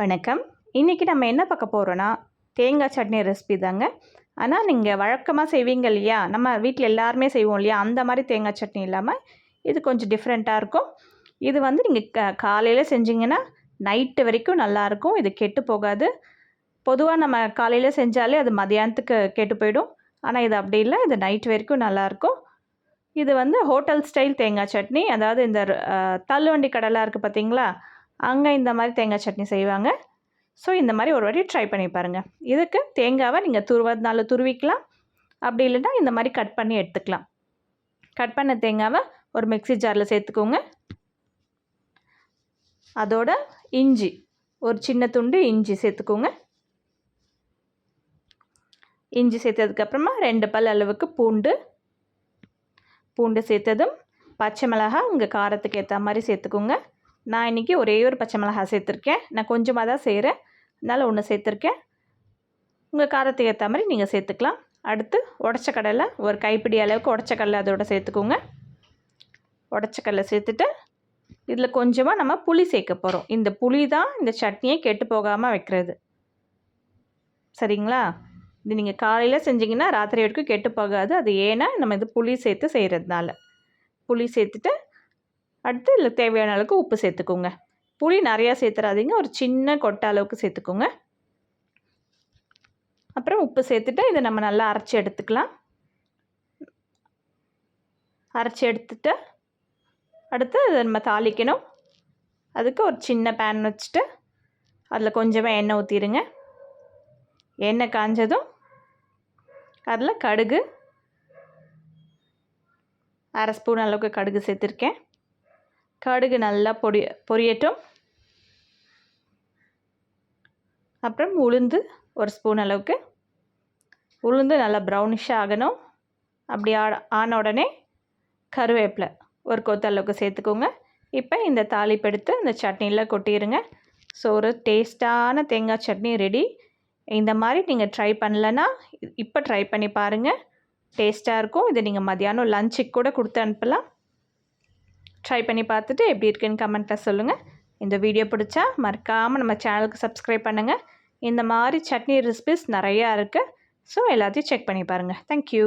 வணக்கம். இன்றைக்கி நம்ம என்ன பார்க்க போகிறோன்னா தேங்காய் சட்னி ரெசிபி தாங்க. ஆனால் நீங்கள் வழக்கமாக செய்வீங்க இல்லையா? நம்ம வீட்டில் எல்லாருமே செய்வோம் இல்லையா? அந்த மாதிரி தேங்காய் சட்னி இல்லாமல் இது கொஞ்சம் டிஃப்ரெண்ட்டாக இருக்கும். இது வந்து நீங்கள் க காலையில் செஞ்சிங்கன்னா நைட்டு வரைக்கும் நல்லாயிருக்கும் இது கெட்டு போகாது. பொதுவாக நம்ம காலையில் செஞ்சாலே அது மதியானத்துக்கு கெட்டு போயிடும். ஆனால் இது அப்படி இல்லை. இது நைட் வரைக்கும் நல்லாயிருக்கும் இது வந்து ஹோட்டல் ஸ்டைல் தேங்காய் சட்னி. அதாவது இந்த தள்ளுவண்டி கடலாக இருக்குது பார்த்தீங்களா அங்கே இந்த மாதிரி தேங்காய் சட்னி செய்வாங்க. ஸோ இந்த மாதிரி ஒரு வாட்டி ட்ரை பண்ணி பாருங்கள் இதுக்கு தேங்காவை நீங்கள் துருவதுனால துருவிக்கலாம். அப்படி இல்லைன்னா இந்த மாதிரி கட் பண்ணி எடுத்துக்கலாம். கட் பண்ண தேங்காவை ஒரு மிக்சி ஜாரில் சேர்த்துக்கோங்க. அதோட இஞ்சி ஒரு சின்ன துண்டு இஞ்சி சேர்த்துக்கோங்க. இஞ்சி சேர்த்ததுக்கப்புறமா ரெண்டு பல் அளவுக்கு பூண்டு. பூண்டு சேர்த்ததும் பச்சை மிளகாய் உங்கள் காரத்துக்கு ஏற்ற மாதிரி சேர்த்துக்கோங்க. நான் இன்றைக்கி ஒரே ஒரு பச்சை மிளகாய் சேர்த்துருக்கேன். நான் கொஞ்சமாக தான் செய்கிறேன் அதனால் ஒன்று சேர்த்துருக்கேன். உங்கள் காரத்துக்கு ஏற்ற மாதிரி நீங்கள் சேர்த்துக்கலாம். அடுத்து உடச்ச கடலை ஒரு கைப்பிடி அளவுக்கு உடச்ச கடலை அதோட சேர்த்துக்கோங்க. உடச்ச கடலை சேர்த்துட்டு இதில் கொஞ்சமாக நம்ம புளி சேர்க்க போகிறோம் இந்த புளி தான் இந்த சட்னியை கெட்டு போகாமல் வைக்கிறது. சரிங்களா? இது நீங்கள் காலையில் செஞ்சிங்கன்னா ராத்திரி வரைக்கும் கெட்டு போகாது. அது ஏன்னா நம்ம இது புளி சேர்த்து செய்கிறதுனால புளி சேர்த்துட்டு அடுத்து இதில் தேவையான அளவுக்கு உப்பு சேர்த்துக்கோங்க. புளி நிறையா சேர்த்துறாதீங்க. ஒரு சின்ன கொட்டை அளவுக்கு சேர்த்துக்கோங்க. அப்புறம் உப்பு சேர்த்துட்டு இதை நம்ம நல்லா அரைச்சி எடுத்துக்கலாம். அரைச்சி எடுத்துட்டு அடுத்து அதை நம்ம தாளிக்கணும். அதுக்கு ஒரு சின்ன பேன் வச்சுட்டு அதில் கொஞ்சமாக எண்ணெய் ஊற்றிடுங்க எண்ணெய் காஞ்சதும் அதில் கடுகு அரை ஸ்பூன் அளவுக்கு கடுகு சேர்த்துருக்கேன். கடுகு நல்லா பொடி பொரியட்டும். அப்புறம் உளுந்து ஒரு ஸ்பூன் அளவுக்கு. உளுந்து நல்லா ப்ரௌனிஷாக ஆகணும். அப்படி ஆன உடனே கருவேப்பிலை ஒரு கொத்து அளவுக்கு சேர்த்துக்கோங்க. இப்போ இந்த தாளிப்பெடுத்து இந்த சட்னியில் கொட்டிடுங்க ஸோ ஒரு டேஸ்ட்டான தேங்காய் சட்னி ரெடி இந்த மாதிரி நீங்கள் ட்ரை பண்ணலன்னா இப்போ ட்ரை பண்ணி பாருங்கள் டேஸ்ட்டாக இருக்கும். இதை நீங்கள் மதியானம் லஞ்சுக்கு கூட கொடுத்து அனுப்பலாம். ட்ரை பண்ணி பார்த்துட்டு எப்படி இருக்குன்னு கமெண்ட்டில் சொல்லுங்கள் இந்த வீடியோ பிடிச்சா மறக்காமல் நம்ம சேனலுக்கு சப்ஸ்கிரைப் பண்ணுங்கள் இந்த மாதிரி சட்னி ரெசிபிஸ் நிறையா இருக்குது ஸோ எல்லாத்தையும் செக் பண்ணி பாருங்கள் தேங்க்யூ